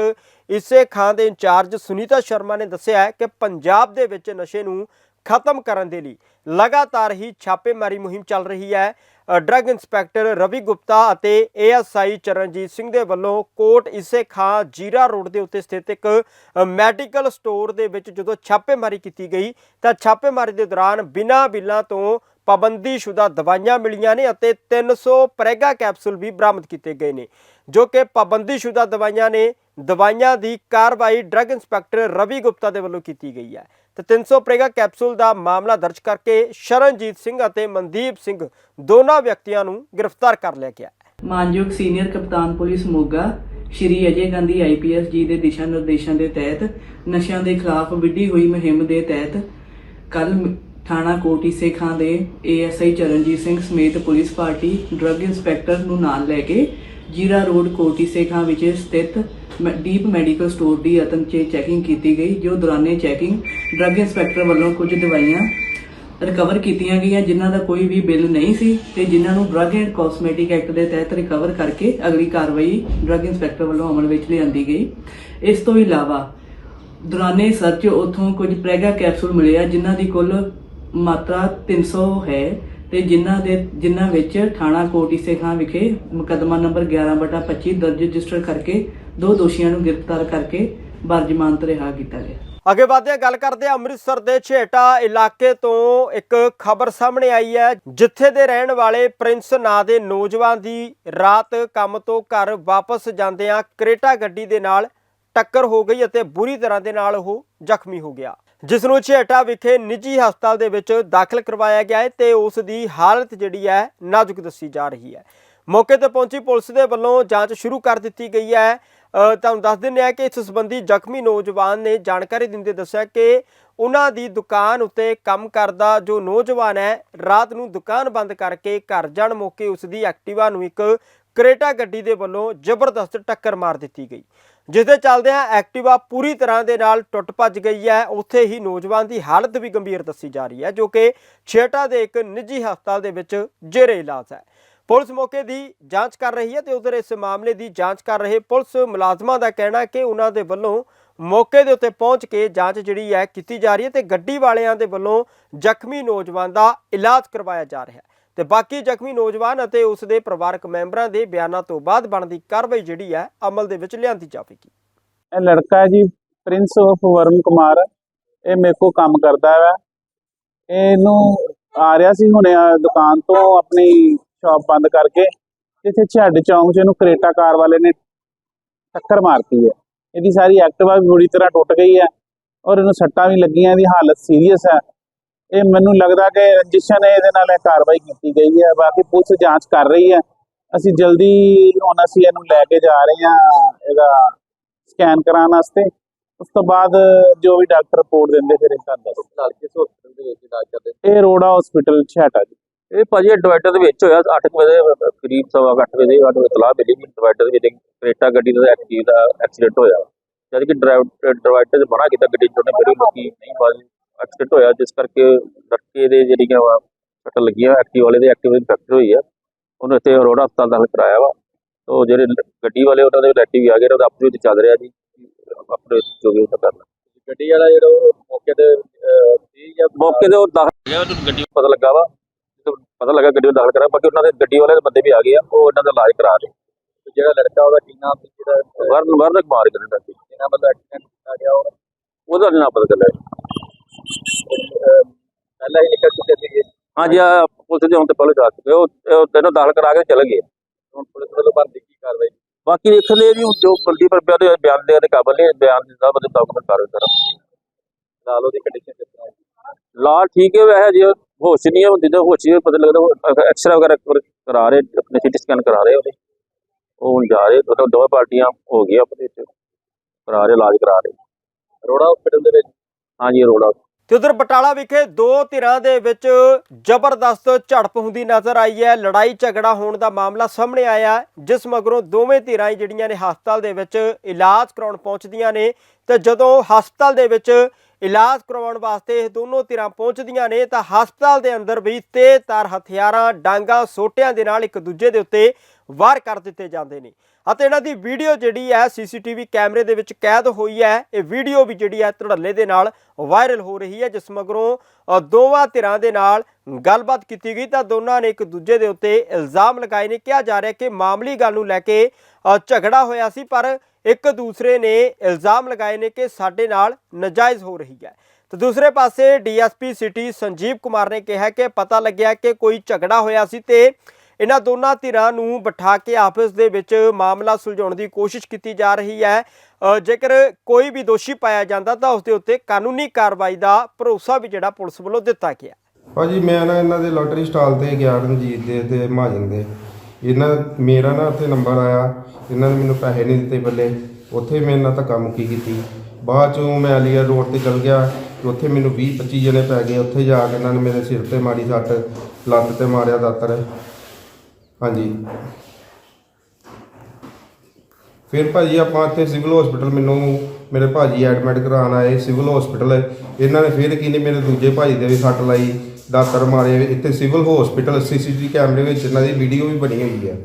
ਇਸੇ ਖਾਂ ਦੇ ਇੰਚਾਰਜ ਸੁਨੀਤਾ ਸ਼ਰਮਾ ਨੇ ਦੱਸਿਆ ਹੈ ਕਿ ਪੰਜਾਬ ਦੇ ਵਿੱਚ ਨਸ਼ੇ ਨੂੰ ਖਤਮ ਕਰਨ ਦੇ ਲਈ ਲਗਾਤਾਰ ਹੀ ਛਾਪੇਮਾਰੀ ਮੁਹਿੰਮ ਚੱਲ ਰਹੀ ਹੈ। ਡਰੱਗ ਇੰਸਪੈਕਟਰ ਰਵੀ ਗੁਪਤਾ ਅਤੇ ਏਐਸਆਈ ਚਰਨਜੀਤ ਸਿੰਘ ਦੇ ਵੱਲੋਂ ਕੋਟ ਇਸੇ ਖਾਂ ਜੀਰਾ ਰੋਡ ਦੇ ਉੱਤੇ ਸਥਿਤ ਇੱਕ ਮੈਡੀਕਲ ਸਟੋਰ ਦੇ ਵਿੱਚ ਜਦੋਂ ਛਾਪੇਮਾਰੀ ਕੀਤੀ ਗਈ ਤਾਂ ਛਾਪੇਮਾਰੀ ਦੇ ਦੌਰਾਨ ਬਿਨਾਂ ਬਿੱਲਾਂ ਤੋਂ ਪਾਬੰਦੀਸ਼ੁਦਾ ਦਵਾਈਆਂ ਮਿਲੀਆਂ ਨੇ ਅਤੇ 300 ਪ੍ਰੈਗਾ ਕੈਪਸੂਲ ਵੀ ਬਰਾਮਦ ਕੀਤੇ ਗਏ ਨੇ, ਜੋ ਕਿ ਪਾਬੰਦੀਸ਼ੁਦਾ ਦਵਾਈਆਂ ਨੇ ਦਵਾਈਆਂ ਦੀ ਕਾਰਵਾਈ ਡਰੱਗ ਇੰਸਪੈਕਟਰ ਰਵੀ ਗੁਪਤਾ ਦੇ ਵੱਲੋਂ ਕੀਤੀ ਗਈ ਹੈ। ਤੇ 300 ਪ੍ਰੇਗਾ ਕੈਪਸੂਲ ਦਾ ਮਾਮਲਾ ਦਰਜ ਕਰਕੇ ਸ਼ਰਨਜੀਤ ਸਿੰਘ ਅਤੇ ਮਨਦੀਪ ਸਿੰਘ ਦੋਨਾਂ ਵਿਅਕਤੀਆਂ ਨੂੰ ਗ੍ਰਿਫਤਾਰ ਕਰ ਲਿਆ ਗਿਆ ਮਾਨਯੋਗ ਸੀਨੀਅਰ ਕਪਤਾਨ ਪੁਲਿਸ ਮੋਗਾ, ਸ਼੍ਰੀ ਅਜੇ ਗਾਂਧੀ ਆਈਪੀਐਸ ਜੀ ਦੇ ਦਿਸ਼ਾ ਨਿਰਦੇਸ਼ਾਂ ਦੇ ਤਹਿਤ ਨਸ਼ਿਆਂ ਦੇ ਖਿਲਾਫ ਵਿੱਢੀ ਹੋਈ ਮੁਹਿੰਮ ਦੇ ਤਹਿਤ ਕੱਲ ਥਾਣਾ ਕੋਟੀ ਸੇਖਾਂ ਦੇ ਏਐਸਆਈ ਚਰਨਜੀਤ ਸਿੰਘ ਸਮੇਤ ਪੁਲਿਸ ਪਾਰਟੀ ਡਰੱਗ ਇੰਸਪੈਕਟਰ ਨੂੰ ਨਾਲ ਲੈ ਕੇ ਜੀਰਾ ਰੋਡ ਕੋਟੀ ਸੇਖਾਂ ਵਿੱਚ ਸਥਿਤ ਮ- ਦੀਪ ਮੈਡੀਕਲ ਸਟੋਰ ਦੀ ਅਤਨ ਚ ਚੈਕਿੰਗ ਕੀਤੀ ਗਈ, ਜੋ ਦੌਰਾਨੇ ਚੈਕਿੰਗ, ਡਰੱਗ ਇੰਸਪੈਕਟਰ ਵੱਲੋਂ ਕੁਝ ਦਵਾਈਆਂ ਰਿਕਵਰ ਕੀਤੀਆਂ ਗਈਆਂ, ਜਿਨ੍ਹਾਂ ਦਾ ਕੋਈ ਵੀ ਬਿੱਲ ਨਹੀਂ ਸੀ ਤੇ ਜਿਨ੍ਹਾਂ ਨੂੰ ਡਰੱਗ ਐਂਡ ਕਾਸਮੈਟਿਕ ਐਕਟ ਦੇ ਤਹਿਤ ਰਿਕਵਰ ਕਰਕੇ ਅਗਲੀ ਕਾਰਵਾਈ ਡਰੱਗ ਇੰਸਪੈਕਟਰ ਵੱਲੋਂ ਅਮਲ ਵਿੱਚ ਲਿਆਂਦੀ ਗਈ। ਇਸ ਤੋਂ ਇਲਾਵਾ, ਦੌਰਾਨੇ ਸਰਚ ਉਥੋਂ ਕੁਝ ਪ੍ਰੈਗਾ ਕੈਪਸੂਲ ਮਿਲੇ ਆ ਜਿਨ੍ਹਾਂ ਦੀ ਕੁੱਲ ਮਾਤਰਾ 300 ਹੈ। ਤੇ ਜਿਨ੍ਹਾਂ ਦੇ ਜਿਨ੍ਹਾਂ ਵਿੱਚ ਥਾਣਾ ਕੋਟੀਸੇ ਖਾਂ ਵਿਖੇ ਮੁਕੱਦਮਾ ਨੰਬਰ 11/25 ਦਰਜ ਰਜਿਸਟਰ ਕਰਕੇ ਦੋ ਦੋਸ਼ੀਆਂ ਨੂੰ ਗ੍ਰਿਫਤਾਰ ਕਰਕੇ ਬਰਜਮਾਨਤ ਰਿਹਾ ਕੀਤਾ ਗਿਆ। ਅੱਗੇ ਵਧਦੇ ਗੱਲ ਕਰਦੇ ਹਾਂ ਅੰਮ੍ਰਿਤਸਰ ਦੇ ਛੇਟਾ ਇਲਾਕੇ ਤੋਂ ਇੱਕ ਖਬਰ ਸਾਹਮਣੇ ਆਈ ਹੈ, ਜਿੱਥੇ ਦੇ ਰਹਿਣ ਵਾਲੇ ਪ੍ਰਿੰਸ ਨਾਂ ਦੇ ਨੌਜਵਾਨ ਦੀ ਰਾਤ ਕੰਮ ਤੋਂ ਘਰ ਵਾਪਸ ਜਾਂਦਿਆਂ ਕਰੇਟਾ ਗੱਡੀ ਦੇ ਨਾਲ ਟੱਕਰ ਹੋ ਗਈ ਅਤੇ ਬੁਰੀ ਤਰ੍ਹਾਂ ਦੇ ਨਾਲ ਉਹ ਜ਼ਖਮੀ ਹੋ ਗਿਆ। ਜਿਸ ਨੂੰ ਛੇਟਾ ਵਿਖੇ ਨਿੱਜੀ ਹਸਪਤਾਲ ਦੇ ਵਿੱਚ ਦਾਖਲ ਕਰਵਾਇਆ ਗਿਆ ਹੈ ਤੇ ਉਸ ਦੀ ਹਾਲਤ ਜਿਹੜੀ ਹੈ ਨਾਜ਼ੁਕ ਦੱਸੀ ਜਾ ਰਹੀ ਹੈ। ਮੌਕੇ ਤੇ ਪਹੁੰਚੀ ਪੁਲਿਸ ਦੇ ਵੱਲੋਂ ਜਾਂਚ ਸ਼ੁਰੂ ਕਰ ਦਿੱਤੀ ਗਈ ਹੈ। ਤੁਹਾਨੂੰ ਦੱਸ ਦਿੰਦੇ ਆ ਕਿ ਇਸ ਸੰਬੰਧੀ ਜ਼ਖਮੀ ਨੌਜਵਾਨ ਨੇ ਜਾਣਕਾਰੀ ਦਿੰਦੇ ਦੱਸਿਆ ਕਿ ਉਹਨਾਂ ਦੀ ਦੁਕਾਨ ਉੱਤੇ ਕੰਮ ਕਰਦਾ ਜੋ ਨੌਜਵਾਨ ਹੈ, ਰਾਤ ਨੂੰ ਦੁਕਾਨ ਬੰਦ ਕਰਕੇ ਘਰ ਜਾਣ ਮੌਕੇ ਉਸ ਦੀ ਐਕਟਿਵਾ ਨੂੰ ਇੱਕ ਕਰੇਟਾ ਗੱਡੀ ਦੇ ਵੱਲੋਂ ਜ਼ਬਰਦਸਤ ਟੱਕਰ ਮਾਰ ਦਿੱਤੀ ਗਈ। ਜਿਸ ਦੇ ਚੱਲਦਿਆਂ ਐਕਟਿਵਾ ਪੂਰੀ ਤਰ੍ਹਾਂ ਦੇ ਨਾਲ ਟੁੱਟ ਭੱਜ ਗਈ ਹੈ। ਉੱਥੇ ਹੀ ਨੌਜਵਾਨ ਦੀ ਹਾਲਤ ਵੀ ਗੰਭੀਰ ਦੱਸੀ ਜਾ ਰਹੀ ਹੈ, ਜੋ ਕਿ ਛੇਟਾ ਦੇ ਇੱਕ ਨਿੱਜੀ ਹਸਪਤਾਲ ਦੇ ਵਿੱਚ ਜੇਰੇ ਇਲਾਜ ਹੈ। ਪੁਲਿਸ ਮੌਕੇ ਦੀ ਜਾਂਚ ਕਰ ਰਹੀ ਹੈ ਤੇ ਉਧਰ ਇਸ ਮਾਮਲੇ ਦੀ ਜਾਂਚ ਕਰ ਰਹੇ ਪੁਲਿਸ ਮੁਲਾਜ਼ਮਾਂ ਦਾ ਕਹਿਣਾ ਹੈ ਕਿ ਉਹਨਾਂ ਦੇ ਵੱਲੋਂ ਮੌਕੇ ਦੇ ਉੱਤੇ ਪਹੁੰਚ ਕੇ ਜਾਂਚ ਜਿਹੜੀ ਹੈ ਕੀਤੀ ਜਾ ਰਹੀ ਹੈ ਤੇ ਗੱਡੀ ਵਾਲਿਆਂ ਦੇ ਵੱਲੋਂ ਜ਼ਖਮੀ ਨੌਜਵਾਨ ਦਾ ਇਲਾਜ ਕਰਵਾਇਆ ਜਾ ਰਿਹਾ ਹੈ। ਤੇ ਬਾਕੀ ਜ਼ਖਮੀ ਨੌਜਵਾਨ ਅਤੇ ਉਸ ਦੇ ਪਰਿਵਾਰਕ ਮੈਂਬਰਾਂ ਦੇ ਬਿਆਨਾਂ ਤੋਂ ਬਾਅਦ ਬਣਦੀ ਕਾਰਵਾਈ ਜਿਹੜੀ ਹੈ, ਅਮਲ ਦੇ ਵਿੱਚ ਲਿਆਂਦੀ ਜਾਵੇਗੀ। ਇਹ ਲੜਕਾ ਹੈ ਜੀ, ਪ੍ਰਿੰਸ ਆਫ ਵਰਮ ਕੁਮਾਰ। ਇਹ ਮੇਰੇ ਕੋ ਕੰਮ ਕਰਦਾ ਹੈ ਇਹਨੂੰ ਆ ਰਿਹਾ ਸੀ ਹੁਣੇ ਦੁਕਾਨ ਤੋਂ ਆਪਣੀ ਸ਼ਾਪ ਬੰਦ ਕਰਕੇ। ਇੱਥੇ ਛੱਡ ਚੌਂਕ 'ਚ ਇਹਨੂੰ ਕਰੇਟਾ ਕਾਰ ਵਾਲੇ ਨੇ ਟੱਕਰ ਮਾਰਤੀ ਹੈ। ਇਹਦੀ ਸਾਰੀ ਐਕਟਿਵਾ ਵੀ ਬੁਰੀ ਤਰ੍ਹਾਂ ਟੁੱਟ ਗਈ ਹੈ। ਔਰ ਇਹਨੂੰ ਸੱਟਾਂ ਵੀ ਲੱਗੀਆਂ, ਇਹਦੀ ਹਾਲਤ ਸੀਰੀਅਸ ਹੈ। ਇਹ ਮੈਨੂੰ ਲੱਗਦਾ ਕਿ ਰੰਜਿਸ਼ਨ ਹੈ ਇਹਦੇ ਨਾਲ ਇਹ ਕਾਰਵਾਈ ਕੀਤੀ ਗਈ ਹੈ ਬਾਕੀ ਪੁਲਿਸ ਜਾਂਚ ਕਰ ਰਹੀ ਹੈ। ਅਸੀਂ ਜਲਦੀ ਹੁਣ ਅਸੀਂ ਇਹਨੂੰ ਲੈ ਕੇ ਜਾ ਰਹੇ ਹਾਂ ਇਹਦਾ ਸਕੈਨ ਕਰਾਉਣ ਵਾਸਤੇ। ਉਸ ਤੋਂ ਬਾਅਦ ਜੋ ਵੀ ਡਾਕਟਰ ਰਿਪੋਰਟ ਦਿੰਦੇ ਫਿਰ ਇਹ ਤੁਹਾਨੂੰ ਦੱਸ ਨਾਲ ਕਿਸ ਹਸਪੀਟਲ ਦੇ ਵਿੱਚ ਇਲਾਜ ਕਰਦੇ ਇਹ ਰੋੜਾ ਹਸਪੀਟਲ ਛਾਟਾ ਜੀ। ਇਹ ਭਾਜੀ ਡਿਵਾਈਡਰ ਦੇ ਵਿੱਚ ਹੋਇਆ 8 ਵਜੇ ਕਰੀਬ ਸਵਾ ਕੁ ਅੱਠ ਵਜੇ ਸਾਨੂੰ ਇਤਲਾਹ ਮਿਲੀ ਕਿ ਡਿਵਾਈਡਰ ਦੇ ਵਿੱਚ। ਕਰੇਟਾ ਗੱਡੀ ਦਾ ਐਕਸੀਡ ਦਾ ਐਕਸੀਡੈਂਟ ਹੋਇਆ। ਜਦ ਕਿ ਡਿਵਾਈਡਰ ਦੇ ਬਣਾ ਕੀਤਾ ਗੱਡੀ ਚੋਂ ਮੇਰੇ ਲੋਕੀ ਨਹੀਂ ਬਾਜੀ। ਐਕਸੀਡੈਂਟ ਹੋਇਆ ਜਿਸ ਕਰਕੇ ਲੜਕੇ ਦੇ ਜਿਹੜੀਆਂ ਵਾ ਸੱਟ ਲੱਗੀਆਂ ਐਕਟਿਵ ਵਾਲੇ ਦੇ ਐਕਟਿਵ ਦੀ ਫੈਕਟਰ ਹੋਈ ਆ। ਉਹਨੂੰ ਇੱਥੇ ਅਰੋੜਾ ਹਸਪਤਾਲ ਦਾਖਲ ਕਰਾਇਆ ਵਾ। ਤੋ ਜਿਹੜੇ ਗੱਡੀ ਵਾਲੇ ਉਹਨਾਂ ਦੇ ਲੈਟੀ ਵੀ ਆ ਗਏ ਉਹਦਾ ਆਪਰੇ ਵਿੱਚ ਚੱਲ ਰਿਹਾ ਜੀ ਆਪਣੇ ਜੋ ਵੀ ਉਹਦਾ ਕਰਨਾ। ਗੱਡੀ ਵਾਲਾ ਜਿਹੜਾ ਉਹ ਮੌਕੇ ਤੇ ਸੀ ਜਾਂ ਮੌਕੇ ਤੇ ਉਹ ਦਾਖਲ ਹੋ ਗਿਆ ਉਹਨੂੰ ਗੱਡੀ ਨੂੰ ਪਤਾ ਲੱਗਾ ਵਾ ਪਤਾ ਲੱਗਾ ਗੱਡੀ ਨੂੰ ਦਾਖਲ ਕਰਾ ਬਾਕੀ ਉਹਨਾਂ ਦੇ ਗੱਡੀ ਵਾਲੇ ਦੇ ਬੰਦੇ ਵੀ ਆ ਗਏ ਆ ਉਹ ਇਹਨਾਂ ਦਾ ਇਲਾਜ ਕਰਾ ਰਹੇ। ਜਿਹੜਾ ਲੜਕਾ ਉਹਦਾ ਕੀ ਨਾਮ ਸੀ ਜਿਹੜਾ ਵਰਨ ਵਰਨ ਕੁਮਾਰ ਕਹਿੰਦੇ ਸੀ। ਜਿਹਨਾਂ ਵੱਲੋਂ ਐਕਸੀਡੈਂਟ ਕੀਤਾ ਗਿਆ ਉਹ ਉਹਦਾ ਨੀ ਪਤਾ ਚੱਲਿਆ ਪਹਿਲਾਂ ਹੀ ਨਿਕਲ ਚੁੱਕੇ ਸੀਗੇ ਹਾਂਜੀ ਆ ਪੁਲਿਸ ਦੇ ਹੁਣ ਤੇ ਪਹਿਲੇ ਜਾ ਚੁੱਕੇ ਉਹ ਉਹ ਤੈਨੂੰ ਦਾਖਲ ਕਰਾ ਕੇ ਚਲੇ ਗਏ। ਹੁਣ ਪੁਲਿਸ ਵੱਲੋਂ ਬਣਦੀ ਕੀ ਕਾਰਵਾਈ? ਬਾਕੀ ਦੇਖਣ ਦੇ ਜੀ ਜੋ ਗਲਤੀ ਪਰ ਉਹਦੇ ਬਿਆਨ ਦੇ ਦੇ ਕਾਬਲ ਨਹੀਂ ਬਿਆਨ ਦੇ ਦਾ ਬਦੇ ਡਾਕੂਮੈਂਟ ਕਰ ਦਿੱਤਾ। ਨਾਲ ਉਹਦੀ ਕੰਡੀਸ਼ਨ ਕਿਸ ਤਰ੍ਹਾਂ ਹੈ ਲਾ ਠੀਕ ਹੈ ਵੈਸੇ ਜੀ ਹੋਸ਼ ਨਹੀਂ ਹੁੰਦੀ ਤਾਂ ਹੋਸ਼ ਹੀ ਪਤਾ ਲੱਗਦਾ ਐਕਸਰਾ ਵਗੈਰਹ ਕਰ- ਰਹੇ ਆਪਣੇ ਸਿਟੀ ਸਕੈਨ ਕਰਾ ਰਹੇ ਉਹਦੇ। ਉਹ ਹੁਣ ਜਾ ਰਹੇ ਦੋਨੋਂ ਦੋਵੇਂ ਪਾਰਟੀਆਂ ਹੋ ਗਈਆਂ ਆਪਣੇ ਵਿੱਚ ਕਰਾ ਰਹੇ ਇਲਾਜ ਕਰਾ ਰਹੇ। ਰੋੜਾ ਹਸਪੀਟਲ ਦੇ ਵਿੱਚ? ਹਾਂਜੀ ਰੋੜਾ। ਤੇ ਉਧਰ ਬਟਾਲਾ ਵਿਖੇ ਦੋ ਧਿਰਾਂ ਦੇ ਵਿੱਚ ਜ਼ਬਰਦਸਤ ਝੜਪ ਹੁੰਦੀ ਨਜ਼ਰ ਆਈ ਹੈ। ਲੜਾਈ ਝਗੜਾ ਹੋਣ ਦਾ ਮਾਮਲਾ ਸਾਹਮਣੇ ਆਇਆ ਜਿਸ ਮਗਰੋਂ ਦੋਵੇਂ ਧਿਰਾਂ ਹੀ ਜਿਹੜੀਆਂ ਨੇ ਹਸਪਤਾਲ ਦੇ ਵਿੱਚ ਇਲਾਜ ਕਰਾਉਣ ਪਹੁੰਚਦੀਆਂ ਨੇ ਤੇ ਜਦੋਂ ਹਸਪਤਾਲ ਦੇ ਵਿੱਚ ਇਲਾਜ ਕਰਵਾਉਣ ਵਾਸਤੇ ਇਹ ਦੋਨੋਂ ਧਿਰਾਂ ਪਹੁੰਚਦੀਆਂ ਨੇ ਤਾਂ ਹਸਪਤਾਲ ਦੇ ਅੰਦਰ ਵੀ ਤੇਜ਼ਧਾਰ ਹਥਿਆਰਾਂ, ਡਾਂਗਾ, ਸੋਟਿਆਂ ਦੇ ਨਾਲ ਇੱਕ ਦੂਜੇ ਦੇ ਉੱਤੇ ਵਾਰ ਕਰ ਦਿੱਤੇ ਜਾਂਦੇ ਨੇ। ਅਤੇ ਇਹਨਾਂ ਦੀ ਵੀਡੀਓ ਜਿਹੜੀ ਹੈ, ਸੀਸੀਟੀਵੀ ਕੈਮਰੇ ਦੇ ਵਿੱਚ ਕੈਦ ਹੋਈ ਹੈ। ਇਹ ਵੀਡੀਓ ਵੀ ਜਿਹੜੀ ਹੈ ਧੜੱਲੇ ਦੇ ਨਾਲ ਵਾਇਰਲ ਹੋ ਰਹੀ ਹੈ, ਜਿਸ ਮਗਰੋਂ ਦੋਵਾਂ ਧਿਰਾਂ ਦੇ ਨਾਲ ਗੱਲਬਾਤ ਕੀਤੀ ਗਈ ਤਾਂ ਦੋਨਾਂ ਨੇ ਇੱਕ ਦੂਜੇ ਦੇ ਉੱਤੇ ਇਲਜ਼ਾਮ ਲਗਾਏ ਨੇ। ਕਿਹਾ ਜਾ ਰਿਹਾ ਕਿ ਮਾਮਲੀ ਗੱਲ ਨੂੰ ਲੈ ਕੇ ਝਗੜਾ ਹੋਇਆ ਸੀ, ਪਰ ਇੱਕ ਦੂਸਰੇ ਨੇ ਇਲਜ਼ਾਮ ਲਗਾਏ ਨੇ ਕਿ ਸਾਡੇ ਨਾਲ ਨਜਾਇਜ਼ ਹੋ ਰਹੀ ਹੈ। ਤੇ ਦੂਸਰੇ ਪਾਸੇ ਡੀਐਸਪੀ ਸਿਟੀ ਸੰਜੀਵ ਕੁਮਾਰ ਨੇ ਕਿਹਾ ਕਿ ਪਤਾ ਲੱਗਿਆ ਕਿ ਕੋਈ ਝਗੜਾ ਹੋਇਆ ਸੀ ਤੇ ਇਹਨਾਂ ਦੋਨਾਂ ਧਿਰਾਂ ਨੂੰ ਬਿਠਾ ਕੇ ਆਪਸ ਦੇ ਵਿੱਚ ਮਾਮਲਾ ਸੁਲਝਾਉਣ ਦੀ ਕੋਸ਼ਿਸ਼ ਕੀਤੀ ਜਾ ਰਹੀ ਹੈ। ਜੇਕਰ ਕੋਈ ਵੀ ਦੋਸ਼ੀ ਪਾਇਆ ਜਾਂਦਾ ਤਾਂ ਉਸ ਦੇ ਉੱਤੇ ਕਾਨੂੰਨੀ ਕਾਰਵਾਈ ਦਾ ਭਰੋਸਾ ਵੀ ਜਿਹੜਾ ਪੁਲਿਸ ਵੱਲੋਂ ਦਿੱਤਾ ਗਿਆ। ਭਾਜੀ, ਮੈਂ ਨਾ ਇਹਨਾਂ ਦੇ ਲੋਟਰੀ ਸਟਾਲ ਤੇ ਗਿਆ ਰਣਜੀਤ ਦੇ ਤੇ ਮਹਾਜਨ ਦੇ। ਇਹਨਾਂ, ਮੇਰਾ ਨਾ ਉੱਥੇ ਨੰਬਰ ਆਇਆ। ਇਹਨਾਂ ਨੇ ਮੈਨੂੰ ਪੈਸੇ ਨਹੀਂ ਦਿੱਤੇ ਬੱਲੇ। ਉੱਥੇ ਮੈਂ ਇਹਨਾਂ ਧੱਕਾ ਮੁੱਕੀ ਕੀਤੀ। ਬਾਅਦ ਚੋਂ ਮੈਂ ਅਲੀਗੜ੍ਹ ਰੋਡ ਤੇ ਚਲ ਗਿਆ। ਉੱਥੇ ਮੈਨੂੰ 20 25 ਜਣੇ ਪੈ ਗਏ। ਉੱਥੇ ਜਾ ਕੇ ਇਹਨਾਂ ਨੇ ਮੇਰੇ ਸਿਰ ਤੇ ਮਾਰੀ ਸੱਟ, ਲੱਤ ਤੇ ਮਾਰਿਆ ਦਾਤਰ। ਹਾਂਜੀ। ਫਿਰ ਭਾਜੀ ਆਪਾਂ ਇੱਥੇ ਸਿਵਲ ਹਸਪੀਟਲ ਮੈਨੂੰ ਮੇਰੇ ਭਾਜੀ ਐਡਮਿਟ ਕਰਾਉਣ ਆਏ ਸਿਵਲ ਹਸਪੀਟਲ ਇਹਨਾਂ ਨੇ ਫਿਰ ਕੀ ਨਹੀਂ ਮੇਰੇ ਦੂਜੇ ਭਾਜੀ ਦੇ ਵੀ ਸੱਟ ਲਾਈ, ਦਾਤਰ ਮਾਰੇ। ਇੱਥੇ ਸਿਵਲ ਹਸਪੀਟਲ ਸੀਸੀਟੀਵੀ ਕੈਮਰੇ ਵਿੱਚ ਇਹਨਾਂ ਦੀ ਵੀਡੀਓ ਵੀ ਬਣੀ ਹੋਈ ਹੈ।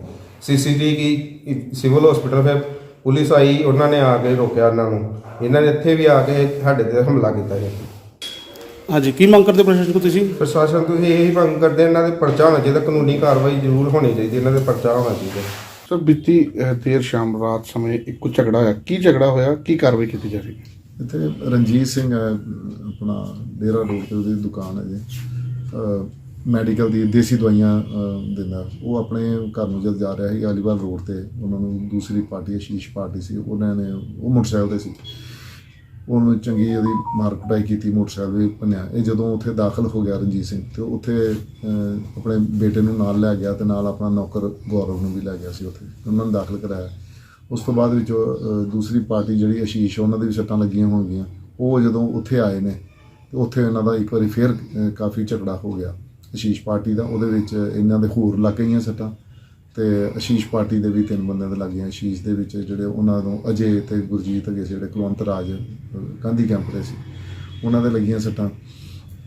ਸੀਸੀਟੀਵੀ ਕੀ ਸਿਵਲ ਹਸਪੀਟਲ ਫਿਰ ਪੁਲਿਸ ਆਈ, ਉਹਨਾਂ ਨੇ ਆ ਕੇ ਰੋਕਿਆ ਇਹਨਾਂ ਨੂੰ। ਇਹਨਾਂ ਨੇ ਇੱਥੇ ਵੀ ਆ ਕੇ ਸਾਡੇ ਤੇ ਹਮਲਾ ਕੀਤਾ ਜੀ। ਹਾਂਜੀ ਕੀ ਮੰਗ ਕਰਦੇ ਪ੍ਰਸ਼ਾਸਨ ਤੋਂ ਤੁਸੀਂ? ਪ੍ਰਸ਼ਾਸਨ ਤੋਂ ਇਹੀ ਮੰਗ ਕਰਦੇ ਹਾਂ, ਇਹਨਾਂ ਦੇ ਪਰਚਾ ਹੋਣਾ ਚਾਹੀਦਾ ਕਾਨੂੰਨੀ ਕਾਰਵਾਈ ਜ਼ਰੂਰ ਹੋਣੀ ਚਾਹੀਦੀ ਇਹਨਾਂ ਦੇ ਪਰਚਾ ਹੋਣਾ ਚਾਹੀਦਾ। ਸਰ ਬੀਤੀ ਅਹ, ਦੇਰ ਸ਼ਾਮ ਰਾਤ ਸਮੇਂ ਇੱਕ ਝਗੜਾ ਹੋਇਆ। ਕੀ ਝਗੜਾ ਹੋਇਆ? ਕੀ ਕਾਰਵਾਈ ਕੀਤੀ ਜਾ ਰਹੀ ਹੈ? ਇੱਥੇ ਰਣਜੀਤ ਸਿੰਘ ਹੈ ਆਪਣਾ ਡੇਰਾ ਰੋਡ ਤੇ ਉਹਦੀ ਦੁਕਾਨ ਹੈ ਜੀ। ਮੈਡੀਕਲ ਦੀ ਦੇਸੀ ਦਵਾਈਆਂ ਦਿੰਦਾ। ਉਹ ਆਪਣੇ ਘਰ ਨੂੰ ਜਦ ਜਾ ਰਿਹਾ ਸੀ ਅਲੀਵਾਲ ਰੋਡ ਤੇ ਉਹਨਾਂ ਨੂੰ ਦੂਸਰੀ ਪਾਰਟੀ ਅਸ਼ੀਸ਼ ਪਾਰਟੀ ਸੀ ਉਹਨਾਂ ਨੇ ਉਹ ਮੋਟਰਸਾਈਕਲ ਤੇ ਸੀ। ਉਹਨੂੰ ਚੰਗੀ ਉਹਦੀ ਮਾਰ ਕੁਟਾਈ ਕੀਤੀ, ਮੋਟਰਸਾਈਕਲ ਵੀ ਭੰਨਿਆ। ਇਹ ਜਦੋਂ ਉੱਥੇ ਦਾਖਲ ਹੋ ਗਿਆ ਰਣਜੀਤ ਸਿੰਘ, ਤੇ ਉੱਥੇ ਆਪਣੇ ਬੇਟੇ ਨੂੰ ਨਾਲ ਲੈ ਗਿਆ ਤੇ ਨਾਲ ਆਪਣਾ ਨੌਕਰ ਗੌਰਵ ਨੂੰ ਵੀ ਲੈ ਗਿਆ ਸੀ ਉੱਥੇ। ਉਹਨਾਂ ਨੂੰ ਦਾਖਲ ਕਰਾਇਆ। ਉਸ ਤੋਂ ਬਾਅਦ ਵਿੱਚ ਦੂਸਰੀ ਪਾਰਟੀ ਜਿਹੜੀ ਅਸ਼ੀਸ਼, ਉਹਨਾਂ ਦੇ ਵੀ ਸੱਟਾਂ ਲੱਗੀਆਂ ਹੋਣਗੀਆਂ। ਉਹ ਜਦੋਂ ਉੱਥੇ ਆਏ ਨੇ, ਤੇ ਉੱਥੇ ਇਹਨਾਂ ਦਾ ਇੱਕ ਵਾਰੀ ਫੇਰ ਕਾਫੀ ਝਗੜਾ ਹੋ ਗਿਆ। ਅਸ਼ੀਸ਼ ਪਾਰਟੀ ਦਾ, ਉਹਦੇ ਵਿੱਚ ਇਹਨਾਂ ਦੇ ਹੋਰ ਲੱਗ ਗਈਆਂ ਸੱਟਾਂ। ਤੇ ਆਸ਼ੀਸ਼ ਪਾਰਟੀ ਦੇ ਵੀ ਤਿੰਨ ਬੰਦਿਆਂ ਦੇ ਲੱਗੀਆਂ ਆਸ਼ੀਸ਼ ਦੇ ਵਿੱਚ ਜਿਹੜੇ ਉਹਨਾਂ ਨੂੰ ਅਜੇ ਤੇ ਗੁਰਜੀਤ ਸੀ ਜਿਹੜੇ ਕੁਲਵੰਤ ਰਾਜ ਗਾਂਧੀ ਕੈਂਪ ਦੇ ਸੀ ਉਹਨਾਂ ਦੇ ਲੱਗੀਆਂ ਸੱਟਾਂ।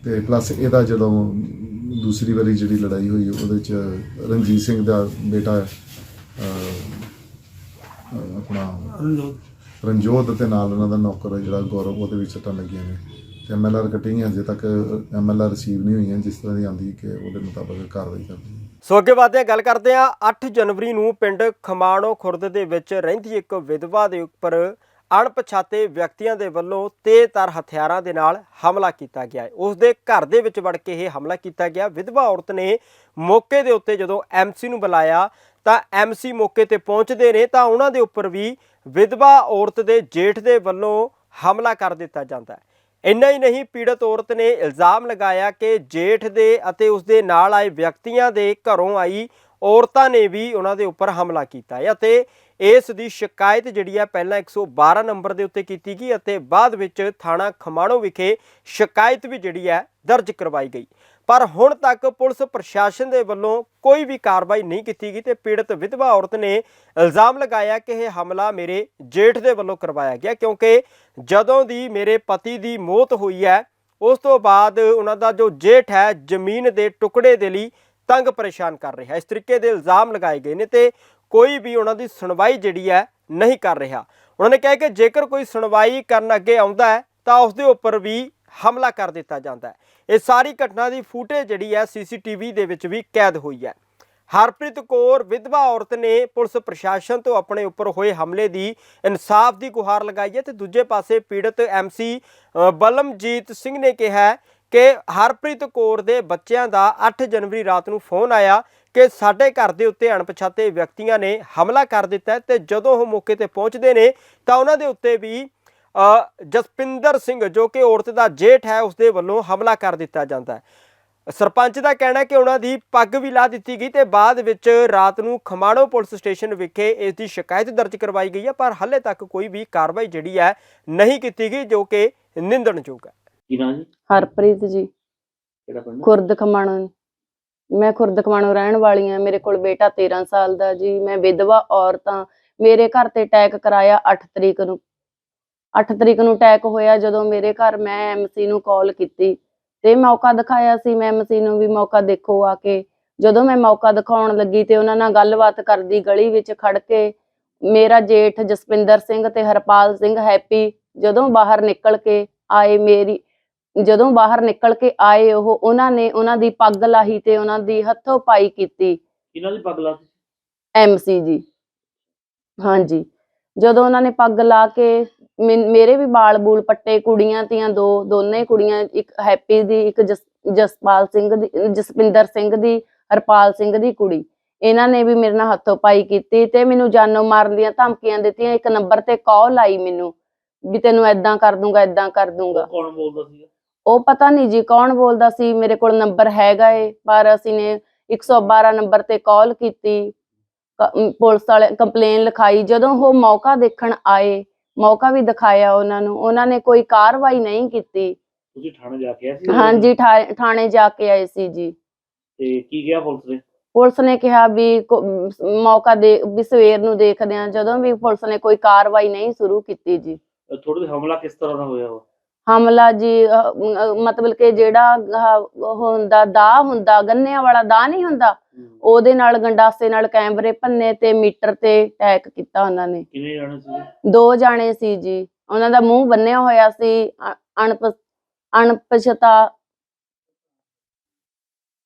ਤੇ ਪਲੱਸ ਇਹਦਾ ਜਦੋਂ ਦੂਸਰੀ ਵਾਰੀ ਜਿਹੜੀ ਲੜਾਈ ਹੋਈ ਉਹਦੇ ਚ ਰਣਜੀਤ ਸਿੰਘ ਦਾ ਬੇਟਾ ਆਪਣਾ ਰਣਜੋਤ। ਤੇ ਨਾਲ ਉਹਨਾਂ ਦਾ ਨੌਕਰ ਜਿਹੜਾ ਗੌਰਵ ਉਹਦੇ ਵਿੱਚ ਸੱਟਾਂ ਲੱਗੀਆਂ ਨੇ। ਤੇ ਐਮਐਲਆਰ ਕੱਟੀਆਂ ਹਜੇ ਤੱਕ ਐਮਐਲਆਰ ਰਿਸੀਵ ਨਹੀਂ ਹੋਈਆਂ ਜਿਸ ਤਰ੍ਹਾਂ ਦੀ ਆਂਦੀ ਕਿ ਉਹਦੇ ਮੁਤਾਬਕ ਕਾਰਵਾਈ ਕਰਦੀ ਹੈ। ਸੋ ਅੱਗੇ ਵਧਦੇ ਹਾਂ, ਗੱਲ ਕਰਦੇ ਹਾਂ 8 ਜਨਵਰੀ ਨੂੰ ਪਿੰਡ ਖਮਾਣੋ ਖੁਰਦ ਦੇ ਵਿੱਚ ਰਹਿੰਦੀ ਇੱਕ ਵਿਧਵਾ ਦੇ ਉੱਪਰ ਅਣਪਛਾਤੇ ਵਿਅਕਤੀਆਂ ਦੇ ਵੱਲੋਂ ਤੇਜ਼ਧਾਰ ਹਥਿਆਰਾਂ ਦੇ ਨਾਲ ਹਮਲਾ ਕੀਤਾ ਗਿਆ ਹੈ। ਉਸ ਦੇ ਘਰ ਦੇ ਵਿੱਚ ਵੜ ਕੇ ਇਹ ਹਮਲਾ ਕੀਤਾ ਗਿਆ। ਵਿਧਵਾ ਔਰਤ ਨੇ ਮੌਕੇ ਦੇ ਉੱਤੇ ਜਦੋਂ ਐਮਸੀ ਨੂੰ ਬੁਲਾਇਆ, ਤਾਂ ਐਮਸੀ ਮੌਕੇ ਤੇ ਪਹੁੰਚਦੇ ਨੇ, ਤਾਂ ਉਹਨਾਂ ਦੇ ਉੱਪਰ ਵੀ ਵਿਧਵਾ ਔਰਤ ਦੇ ਜੇਠ ਦੇ ਵੱਲੋਂ ਹਮਲਾ ਕਰ ਦਿੱਤਾ ਜਾਂਦਾ ਹੈ। ਇੰਨਾ ਹੀ ਨਹੀਂ, ਪੀੜਤ ਔਰਤ ਨੇ ਇਲਜ਼ਾਮ ਲਗਾਇਆ ਕਿ ਜੇਠ ਦੇ ਅਤੇ ਉਸ ਦੇ ਨਾਲ ਆਏ ਵਿਅਕਤੀਆਂ ਦੇ ਘਰੋਂ ਆਈ ਔਰਤਾਂ ਨੇ ਵੀ ਉਹਨਾਂ ਦੇ ਉੱਪਰ ਹਮਲਾ ਕੀਤਾ ਹੈ ਅਤੇ ਇਸ ਦੀ ਸ਼ਿਕਾਇਤ ਜਿਹੜੀ ਹੈ ਪਹਿਲਾਂ 112 ਨੰਬਰ ਦੇ ਉੱਤੇ ਕੀਤੀ ਗਈ ਅਤੇ ਬਾਅਦ ਵਿੱਚ ਥਾਣਾ ਖਮਾਣੋ ਵਿਖੇ ਸ਼ਿਕਾਇਤ ਵੀ ਜਿਹੜੀ ਹੈ ਦਰਜ ਕਰਵਾਈ ਗਈ। ਪਰ ਹੁਣ ਤੱਕ ਪੁਲਿਸ ਪ੍ਰਸ਼ਾਸਨ ਦੇ ਵੱਲੋਂ ਕੋਈ ਵੀ ਕਾਰਵਾਈ ਨਹੀਂ ਕੀਤੀ ਗਈ ਤੇ ਪੀੜਤ ਵਿਧਵਾ ਔਰਤ ਨੇ ਇਲਜ਼ਾਮ ਲਗਾਇਆ ਕਿ ਇਹ ਹਮਲਾ ਮੇਰੇ ਜੇਠ ਦੇ ਵੱਲੋਂ ਕਰਵਾਇਆ ਗਿਆ, ਕਿਉਂਕਿ ਜਦੋਂ ਦੀ ਮੇਰੇ ਪਤੀ ਦੀ ਮੌਤ ਹੋਈ ਹੈ, ਉਸ ਤੋਂ ਬਾਅਦ ਉਹਨਾਂ ਦਾ ਜੋ ਜੇਠ ਹੈ, ਜ਼ਮੀਨ ਦੇ ਟੁਕੜੇ ਦੇ ਲਈ ਤੰਗ ਪਰੇਸ਼ਾਨ ਕਰ ਰਿਹਾ। ਇਸ ਤਰੀਕੇ ਦੇ ਇਲਜ਼ਾਮ ਲਗਾਏ ਗਏ ਨੇ ਤੇ ਕੋਈ ਵੀ ਉਹਨਾਂ ਦੀ ਸੁਣਵਾਈ ਜਿਹੜੀ ਹੈ, ਨਹੀਂ ਕਰ ਰਿਹਾ। ਉਹਨਾਂ ਨੇ ਕਿਹਾ ਕਿ ਜੇਕਰ ਕੋਈ ਸੁਣਵਾਈ ਕਰਨ ਅੱਗੇ ਆਉਂਦਾ ਹੈ, ਤਾਂ ਉਸ ਦੇ ਉੱਪਰ ਵੀ ਹਮਲਾ ਕਰ ਦਿੱਤਾ ਜਾਂਦਾ ਹੈ। ਇਹ ਸਾਰੀ ਘਟਨਾ ਦੀ ਫੁਟੇਜ ਜਿਹੜੀ ਹੈ ਸੀਸੀਟੀਵੀ ਦੇ ਵਿੱਚ ਵੀ ਕੈਦ ਹੋਈ ਹੈ। ਹਰਪ੍ਰੀਤ ਕੌਰ, ਵਿਧਵਾ ਔਰਤ ਨੇ ਪੁਲਿਸ ਪ੍ਰਸ਼ਾਸਨ ਤੋਂ ਆਪਣੇ ਉੱਪਰ ਹੋਏ ਹਮਲੇ ਦੀ ਇਨਸਾਫ ਦੀ ਗੁਹਾਰ ਲਗਾਈ ਹੈ ਤੇ ਦੂਜੇ ਪਾਸੇ ਪੀੜਤ ਐਮਸੀ ਬਲਮਜੀਤ ਸਿੰਘ ਨੇ ਕਿਹਾ ਕਿ ਹਰਪ੍ਰੀਤ ਕੌਰ ਦੇ ਬੱਚਿਆਂ ਦਾ 8 ਜਨਵਰੀ ਰਾਤ ਨੂੰ ਫੋਨ ਆਇਆ ਕਿ ਸਾਡੇ ਘਰ ਦੇ ਉੱਤੇ ਅਣਪਛਾਤੇ ਵਿਅਕਤੀਆਂ ਨੇ ਹਮਲਾ ਕਰ ਦਿੱਤਾ ਹੈ ਤੇ ਜਦੋਂ ਉਹ ਮੌਕੇ ਤੇ ਪਹੁੰਚਦੇ ਨੇ ਤਾਂ ਉਹਨਾਂ ਦੇ ਉੱਤੇ ਵੀ ਜਸਪਿੰਦਰ ਸਿੰਘ ਜੋ ਕਿ ਔਰਤ ਦਾ ਜੇਠ ਹੈ ਉਸ ਦੇ ਵੱਲੋਂ ਹਮਲਾ ਕਰ ਦਿੱਤਾ ਜਾਂਦਾ ਹੈ। ਸਰਪੰਚ ਦਾ ਕਹਿਣਾ ਹੈ ਕਿ ਉਹਨਾਂ ਦੀ ਪੱਗ ਵੀ ਲਾ ਦਿੱਤੀ ਗਈ ਤੇ ਬਾਅਦ ਵਿੱਚ ਰਾਤ ਨੂੰ ਖਮਾਣੋ ਪੁਲਿਸ ਸਟੇਸ਼ਨ ਵਿਖੇ ਇਸ ਦੀ ਸ਼ਿਕਾਇਤ ਦਰਜ ਕਰਵਾਈ ਗਈ ਹੈ ਪਰ ਹਾਲੇ ਤੱਕ ਕੋਈ ਵੀ ਕਾਰਵਾਈ ਜਿਹੜੀ ਹੈ ਨਹੀਂ ਕੀਤੀ ਗਈ ਜੋ ਕਿ ਨਿੰਦਣਯੋਗ ਹੈ। ਕੀ ਨਾਂ ਜੀ? ਹਰਪ੍ਰੀਤ ਜੀ। ਕਿਹੜਾ ਪਿੰਡ? ਖੁਰਦ ਖਮਾਣੋ। ਮੈਂ ਖੁਰਦ ਖਮਾਣੋ ਰਹਿਣ ਵਾਲੀ ਹਾਂ ਮੇਰੇ ਕੋਲ ਬੇਟਾ 13 ਸਾਲ ਦਾ ਜੀ ਮੈਂ ਵਿਧਵਾ ਔਰਤ ਹਾਂ। ਮੇਰੇ ਘਰ ਤੇ ਅਟੈਕ ਕਰਾਇਆ 8 ਤਰੀਕ ਨੂੰ। 8 ਤਰੀਕ ਨੂੰ ਅਟੈਕ ਹੋਇਆ ਜਦੋਂ ਮੇਰੇ ਘਰ ਮੈਂ ਐਮਸੀ ਨੂੰ ਕਾਲ ਕੀਤੀ ਤੇ ਮੌਕਾ ਦਿਖਾਇਆ ਸੀ ਮੈਂ ਐਮਸੀ ਨੂੰ ਵੀ ਮੌਕਾ ਦੇਖੋ ਆ ਕੇ। ਜਦੋਂ ਮੈਂ ਮੌਕਾ ਦਿਖਾਉਣ ਲੱਗੀ ਤੇ ਉਹਨਾਂ ਨਾਲ ਗੱਲਬਾਤ ਕਰਦੀ ਗਲੀ ਵਿੱਚ ਖੜ ਕੇ ਮੇਰਾ ਜੇਠ ਜਸਪਿੰਦਰ ਸਿੰਘ ਤੇ ਹਰਪਾਲ ਸਿੰਘ ਹੈਪੀ ਜਦੋਂ ਬਾਹਰ ਨਿਕਲ ਕੇ ਆਏ ਮੇਰੀ ਜਦੋਂ ਬਾਹਰ ਨਿਕਲ ਕੇ ਆਏ ਉਹ ਉਹਨਾਂ ਨੇ ਉਹਨਾਂ ਦੀ ਪੱਗ ਲਾਹੀ ਤੇ ਉਹਨਾਂ ਦੀ ਹੱਥੋਂ ਪਾਈ ਕੀਤੀ। ਕਿਹਨਾਂ ਦੀ ਪੱਗ ਲਾ ਐਮਸੀ ਜੀ। ਹਾਂਜੀ। ਜਦੋਂ ਉਹਨਾਂ ਨੇ ਪੱਗ ਲਾ ਕੇ ਮੇਰੇ ਵੀ ਬਾਲ ਬੂਲ ਪੱਟੇ ਕੁੜੀਆਂ ਤੀਆਂ ਦੋ ਦੋਨੇ ਕੁੜੀਆਂ ਇੱਕ ਹੈਪੀ ਦੀ ਇੱਕ ਜਸ- ਜਸਪਾਲ ਸਿੰਘ ਦੀ ਜਸਪਿੰਦਰ ਸਿੰਘ ਦੀ ਹਰਪਾਲ ਸਿੰਘ ਦੀ ਕੁੜੀ। ਇਹਨਾਂ ਨੇ ਵੀ ਮੇਰੇ ਨਾਲ ਹੱਥੋਂ ਪਾਈ ਕੀਤੀ ਤੇ ਮੈਨੂੰ ਜਾਨੋਂ ਮਾਰਨ ਦੀਆਂ ਧਮਕੀਆਂ ਦਿੱਤੀਆਂ। ਇੱਕ ਨੰਬਰ ਤੇ ਕਾਲ ਆਈ ਮੈਨੂੰ ਵੀ ਤੈਨੂੰ ਐਦਾਂ ਕਰ ਦੂੰਗਾ ਐਦਾਂ ਕਰ ਦੂੰਗਾ। ਕੌਣ ਬੋਲਦਾ ਸੀ ਉਹ ਪਤਾ ਨਹੀਂ ਜੀ ਕੌਣ ਬੋਲਦਾ ਸੀ। ਮੇਰੇ ਕੋਲ ਨੰਬਰ ਹੈਗਾ ਏ ਪਰ ਅਸੀਂ ਨੇ 112 ਨੰਬਰ ਤੇ ਕਾਲ ਕੀਤੀ। ਪੁਲਿਸ ਵਾਲੇ ਕੰਪਲੇਨ ਲਿਖਾਈ ਜਦੋਂ ਉਹ ਮੌਕਾ ਦੇਖਣ ਆਏ ਮੌਕਾ ਵੀ ਦਿਖਾਇਆ ਉਹਨਾਂ ਨੂੰ ਉਹਨਾਂ ਨੇ ਕੋਈ ਕਾਰਵਾਈ ਨਹੀਂ ਕੀਤੀ। ਤੁਸੀਂ ਥਾਣੇ ਜਾ ਕੇ ਆਏ ਸੀ? ਹਾਂਜੀ ਠਾ- ਥਾਣੇ ਜਾ ਕੇ ਆਏ ਸੀ ਜੀ। ਤੇ ਕੀ ਕਿਹਾ ਪੁਲਿਸ ਨੇ? ਪੁਲਿਸ ਨੇ ਕਿਹਾ ਵੀ ਕੋ- ਮੌਕਾ ਦੇ ਵੀ ਸਵੇਰ ਨੂੰ ਦੇਖਦੇ ਆ ਜਦੋਂ ਵੀ ਪੁਲਿਸ ਨੇ ਕੋਈ ਕਾਰਵਾਈ ਨਹੀਂ ਸ਼ੁਰੂ ਕੀਤੀ ਜੀ। ਥੋੜੇ ਜਿਹਾ ਹਮਲਾ ਕਿਸ ਤਰ੍ਹਾਂ ਦਾ ਹੋਇਆ ਵਾ? ਹਮਲਾ ਜੀ ਮਤਲਬ ਕਿ ਜਿਹੜਾ ਹੁੰਦਾ ਦਾ ਹੁੰਦਾ ਗੰਨਿਆਂ ਵਾਲਾ ਦਾ ਨਹੀਂ ਹੁੰਦਾ ਉਹਦੇ ਨਾਲ ਗੰਡਾਸੇ ਨਾਲ ਕੈਮਰੇ ਭੰਨੇ ਤੇ ਮੀਟਰ ਤੇ ਅਟੈਕ ਕੀਤਾ ਉਹਨਾਂ ਨੇ। ਕਿੰਨੇ ਜਾਣੇ ਸੀ ਦੋ ਜਾਣੇ ਸੀ ਜੀ। ਉਹਨਾਂ ਦਾ ਮੂੰਹ ਬੰਨਿਆ ਹੋਇਆ ਸੀ ਅਣਪ ਅਣਪਛਤਾ।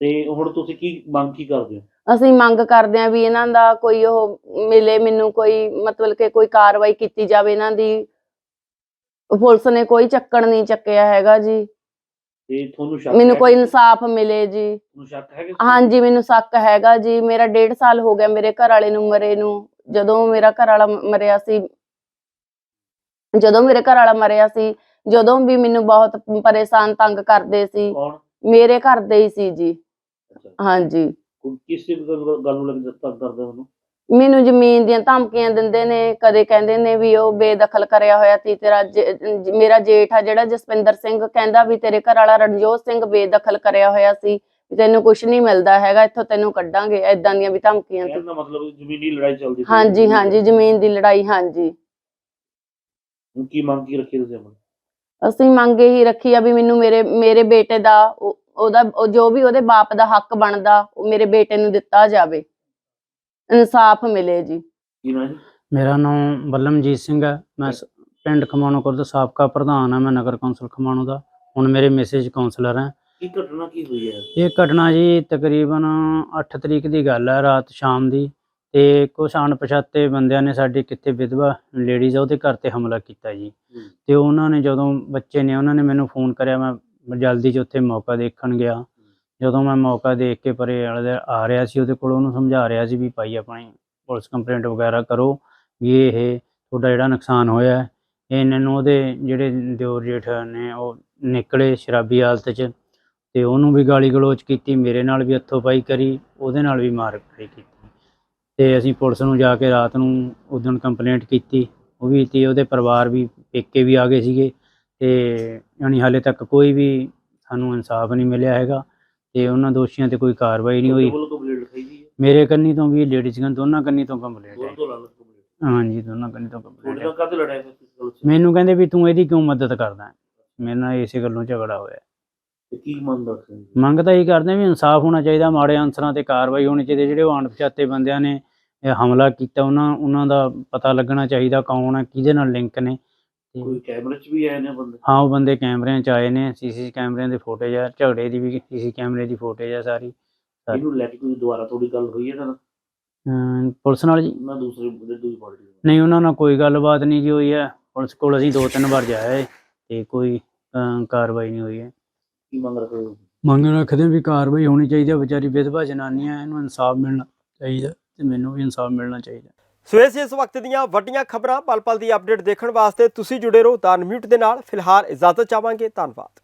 ਤੇ ਹੁਣ ਤੁਸੀਂ ਕੀ ਮੰਗ ਕੀ ਕਰਦੇ ਹੋ? ਅਸੀਂ ਮੰਗ ਕਰਦੇ ਹਾਂ ਵੀ ਇਹਨਾਂ ਦਾ ਕੋਈ ਉਹ ਮਿਲੇ ਮੈਨੂੰ ਕੋਈ ਮਤਲਬ ਕਿ ਕੋਈ ਕਾਰਵਾਈ ਕੀਤੀ ਜਾਵੇ ਇਹਨਾਂ ਦੀ ਪੁਲਿਸ ਨੇ ਕੋਈ ਚੱਕਣ ਨਹੀਂ ਚੱਕਿਆ ਹੈਗਾ ਜੀ। ਤੇ ਤੁਹਾਨੂੰ ਸ਼ੱਕ ਮੈਨੂੰ ਹੈ ਕੋਈ ਕਿ- ਇਨਸਾਫ ਮਿਲੇ ਜੀ। ਤੁਹਾਨੂੰ ਸ਼ੱਕ ਹੈ ਕਿ ਹਾਂਜੀ ਮੈਨੂੰ ਸ਼ੱਕ ਹੈਗਾ ਜੀ। ਮੇਰਾ ਡੇਢ ਸਾਲ ਹੋ ਗਿਆ ਮੇਰੇ ਘਰ ਵਾਲੇ ਨੂੰ ਮਰੇ ਨੂੰ। ਜਦੋਂ ਮੇਰਾ ਘਰ ਵਾਲਾ ਮ- ਮਰਿਆ ਸੀ ਜਦੋਂ ਮੇਰੇ ਘਰ ਵਾਲਾ ਮਰਿਆ ਸੀ ਜਦੋਂ ਵੀ ਮੈਨੂੰ ਬਹੁਤ ਪਰੇਸ਼ਾਨ ਤੰਗ ਕਰਦੇ ਸੀ। ਕੌਣ? ਮੇਰੇ ਘਰ ਦੇ ਹੀ ਸੀ ਜੀ। ਅੱਛਾ। ਹਾਂਜੀ। ਕੋਈ ਕਿਸ ਗੱਲ ਨੂੰ ਲੱਗ ਤੰਗ ਕਰਦੇ ਉਹਨੂੰ? ਮੈਨੂੰ ਜ਼ਮੀਨ ਦੀਆਂ ਧਮਕੀਆਂ ਦਿੰਦੇ ਨੇ ਕਦੇ ਕਹਿੰਦੇ ਨੇ ਵੀ ਉਹ ਬੇਦਖਲ ਕਰਿਆ ਹੋਇਆ ਤੀ ਤੇਰਾ ਮੇਰਾ ਜੇਠ ਆ ਜਿਹੜਾ ਜਸਪਿੰਦਰ ਸਿੰਘ ਕਹਿੰਦਾ ਵੀ ਤੇਰੇ ਘਰ ਵਾਲਾ ਰਣਜੋਤ ਸਿੰਘ ਬੇਦਖਲ ਕਰਿਆ ਹੋਇਆ ਸੀ ਤੈਨੂੰ ਕੁਝ ਨਹੀਂ ਮਿਲਦਾ ਹੈਗਾ ਇੱਥੋਂ ਤੈਨੂੰ ਕੱਢਾਂਗੇ ਐਦਾਂ ਦੀਆਂ ਵੀ ਧਮਕੀਆਂ ਸੀ। ਦਾ ਮਤਲਬ ਜ਼ਮੀਨੀ ਲੜਾਈ ਚੱਲਦੀ ਹਾਂਜੀ ਹਾਂਜੀ ਜ਼ਮੀਨ ਦੀ ਲੜਾਈ ਹਾਂਜੀ। ਕੀ ਮੰਗ ਕੀ ਰੱਖੀ ਤੁਸੀਂ ਆਪਣੀ? ਅਸੀਂ ਮੰਗ ਇਹੀ ਰੱਖੀ ਆ ਵੀ ਮੈਨੂੰ ਮੇਰੇ ਮੇਰੇ ਬੇਟੇ ਦਾ ਉਹ- ਉਹਦਾ ਉਹ ਜੋ ਵੀ ਉਹਦੇ ਬਾਪ ਦਾ ਹੱਕ ਬਣਦਾ ਉਹ ਮੇਰੇ ਬੇਟੇ ਨੂੰ ਦਿੱਤਾ ਜਾਵੇ। ਇਨਸਾਫ ਮਿਲੇ ਜੀ। ਕੀ ਨਾ ਜੀ? ਮੇਰਾ ਨਾਮ ਬੱਲਮਜੀਤ ਸਿੰਘ ਹੈ। ਮੈਂ ਸ- ਪਿੰਡ ਖਮਾਣੋ ਖੁਰਦ ਸਾਬਕਾ ਪ੍ਰਧਾਨ ਹਾਂ। ਮੈਂ ਨਗਰ ਕੌਂਸਲ ਖਮਾਣੋ ਦਾ। ਹੁਣ ਮੇਰੇ ਮੈਸੇਜ ਕਾਉਂਸਲਰ ਹਾਂ। ਕੀ ਘਟਨਾ ਕੀ ਹੋਈ ਹੈ? ਇਹ ਘਟਨਾ ਜੀ ਤਕਰੀਬਨ 8 ਤਰੀਕ ਦੀ ਗੱਲ ਹੈ ਰਾਤ ਸ਼ਾਮ ਦੀ। ਤੇ ਕੁਝ ਅਣਪਛਾਤੇ ਬੰਦਿਆਂ ਨੇ ਸਾਡੇ ਕਿਤੇ ਵਿਧਵਾ ਲੇਡੀਜ਼ ਆ ਉਹਦੇ ਘਰ ਤੇ ਹਮਲਾ ਕੀਤਾ ਜੀ। ਤੇ ਉਹਨਾਂ ਨੇ ਜਦੋਂ ਬੱਚੇ ਨੇ ਉਹਨਾਂ ਨੇ ਮੈਨੂੰ ਫੋਨ ਕਰਿਆ ਮੈਂ ਜਲਦੀ 'ਚ ਉੱਥੇ ਮੌਕਾ ਦੇਖਣ ਗਿਆ। ਜਦੋਂ ਮੈਂ ਮੌਕਾ ਦੇਖ ਕੇ ਪਰੇ ਵਾਲੇ ਆ ਰਿਹਾ ਸੀ, ਉਹਦੇ ਕੋਲ ਉਹਨੂੰ ਸਮਝਾ ਰਿਹਾ ਸੀ ਵੀ ਭਾਈ ਆਪਣੀ ਪੁਲਿਸ ਕੰਪਲੇਂਟ ਵਗੈਰਾ ਕਰੋ ਵੀ ਇਹ ਤੁਹਾਡਾ ਜਿਹੜਾ ਨੁਕਸਾਨ ਹੋਇਆ ਇਹਨਾਂ ਨੂੰ ਉਹਦੇ ਜਿਹੜੇ ਦਿਓਰ ਜੇਠ ਨੇ ਉਹ ਨਿਕਲੇ ਸ਼ਰਾਬੀ ਹਾਲਤ 'ਚ ਤੇ ਉਹਨੂੰ ਵੀ ਗਾਲੀ ਗਲੋਚ ਕੀਤੀ, ਮੇਰੇ ਨਾਲ ਵੀ ਹੱਥੋਂ ਪਾਈ ਕਰੀ, ਉਹਦੇ ਨਾਲ ਵੀ ਮਾਰ ਕੁਟਾਈ ਕੀਤੀ। ਤੇ ਅਸੀਂ ਪੁਲਿਸ ਨੂੰ ਜਾ ਕੇ ਰਾਤ ਨੂੰ ਉਦੋਂ ਕੰਪਲੇਂਟ ਕੀਤੀ, ਉਹ ਵੀ ਤੇ ਉਹਦੇ ਪਰਿਵਾਰ ਵੀ ਪੇਕੇ ਵੀ ਆ ਗਏ ਸੀਗੇ ਤੇ ਯਾਨੀ ਹਾਲੇ ਤੱਕ ਕੋਈ ਵੀ ਸਾਨੂੰ ਇਨਸਾਫ ਨਹੀਂ ਮਿਲਿਆ ਹੈਗਾ। ਤੇ ਉਹਨਾਂ ਦੋਸ਼ੀਆਂ ਤੇ ਕੋਈ ਕਾਰਵਾਈ ਨਹੀਂ ਹੋਈ। ਕੋਲ ਕੰਪਲੀਟ ਲਿਖਾਈ ਦੀ ਹੈ ਮੇਰੇ ਕੰਨੀ ਤੋਂ ਵੀ ਲੇਡੀਜ਼ ਕੰਨ ਦੋਨਾਂ ਕੰਨੀ ਤੋਂ ਕੰਪਲੇਂਟ ਦੋਨੋਂ ਹੈ ਤੋਂ ਲੱਗ ਕੰਪਲੀਟ ਹਾਂਜੀ ਦੋਨਾਂ ਕੰਨੀ ਤੋਂ ਕੰਪਲੇਂਟ ਹੈ। ਨਾਲ ਕਦ ਲੜਾਈ ਹੋਈ ਕਿਸ ਗੱਲ 'ਚ? ਮੈਨੂੰ ਕਹਿੰਦੇ ਵੀ ਤੂੰ ਇਹਦੀ ਕਿਉਂ ਮਦਦ ਕਰਦਾ ਹੈ? ਮੇਰੇ ਨਾਲ ਇਸੇ ਗੱਲੋਂ ਝਗੜਾ ਹੋਇਆ। ਤੇ ਕੀ ਮੰਗ ਰੱਖਦੇ ਨੇ ਮੰਗ ਤਾਂ ਇਹੀ ਕਰਦੇ ਹਾਂ ਵੀ ਇਨਸਾਫ ਹੋਣਾ ਚਾਹੀਦਾ ਮਾੜੇ ਅਨਸਰਾਂ ਤੇ ਕਾਰਵਾਈ ਹੋਣੀ ਚਾਹੀਦੀ ਜਿਹੜੇ ਉਹ ਅਣਪਛਾਤੇ ਬੰਦਿਆਂ ਨੇ ਇਹ ਹਮਲਾ ਕੀਤਾ ਉਹਨਾਂ ਉਹਨਾਂ ਦਾ ਪਤਾ ਲੱਗਣਾ ਚਾਹੀਦਾ ਕੌਣ ਹੈ ਕਿਹਦੇ ਨਾਲ ਲਿੰਕ ਨੇ। ਤੇ ਕੋਈ ਕੈਮਰੇ 'ਚ ਵੀ ਆਏ ਨੇ ਬੰਦੇ? ਹਾਂ ਉਹ ਬੰਦੇ ਕੈਮਰਿਆਂ 'ਚ ਆਏ ਨੇ ਸੀਸੀ ਕੈਮਰਿਆਂ ਦੇ ਫੁਟੇਜ ਆ ਝਗੜੇ ਦੀ ਵੀ ਸੀਸੀ ਕੈਮਰੇ ਦੀ ਫੁਟੇਜ ਆ ਸਾਰੀ। ਇਹਨੂੰ ਲੈ ਕੇ ਕੋਈ ਦੁਬਾਰਾ ਥੋੜੀ ਗੱਲ ਹੋਈ ਹੈ ਨਾ ਅਮ ਪੁਲਿਸ ਨਾਲ ਜੀ। ਨਾ ਦੂਸਰੇ ਬੰਦੇ ਦੂਜੀ ਪਾਰਟੀ ਨਾਲ ਨਹੀਂ ਉਹਨਾਂ ਨਾਲ ਕੋਈ ਗੱਲਬਾਤ ਨਹੀਂ ਜੀ ਹੋਈ ਹੈ। ਪੁਲਿਸ ਕੋਲ ਅਸੀਂ ਦੋ ਤਿੰਨ ਵਾਰ ਜਾਏ ਤੇ ਕੋਈ ਅਮ, ਕਾਰਵਾਈ ਨਹੀਂ ਹੋਈ ਹੈ। ਕੀ ਮੰਗ ਰੱਖਦੇ ਹੋ? ਮੰਗ ਰੱਖਦੇ ਹਾਂ ਵੀ ਕਾਰਵਾਈ ਹੋਣੀ ਚਾਹੀਦੀ ਹੈ। ਵਿਚਾਰੀ ਵਿਧਵਾ ਜਨਾਨੀਆਂ ਇਹਨੂੰ ਇਨਸਾਫ ਮਿਲਣਾ ਚਾਹੀਦਾ ਤੇ ਮੈਨੂੰ ਵੀ ਇਨਸਾਫ ਮਿਲਣਾ ਚਾਹੀਦਾ। ਸੋ ਇਹ ਇਸ ਵਕਤ ਦੀਆਂ ਵੱਡੀਆਂ ਖਬਰਾਂ। ਪਲ ਪਲ ਦੀ ਅਪਡੇਟ ਦੇਖਣ ਵਾਸਤੇ ਤੁਸੀਂ ਜੁੜੇ ਰਹੋ ਤਾਂ ਮਿਊਟ ਦੇ ਨਾਲ। ਫਿਲਹਾਲ ਇਜਾਜ਼ਤ ਚਾਹਾਂਗੇ। ਧੰਨਵਾਦ।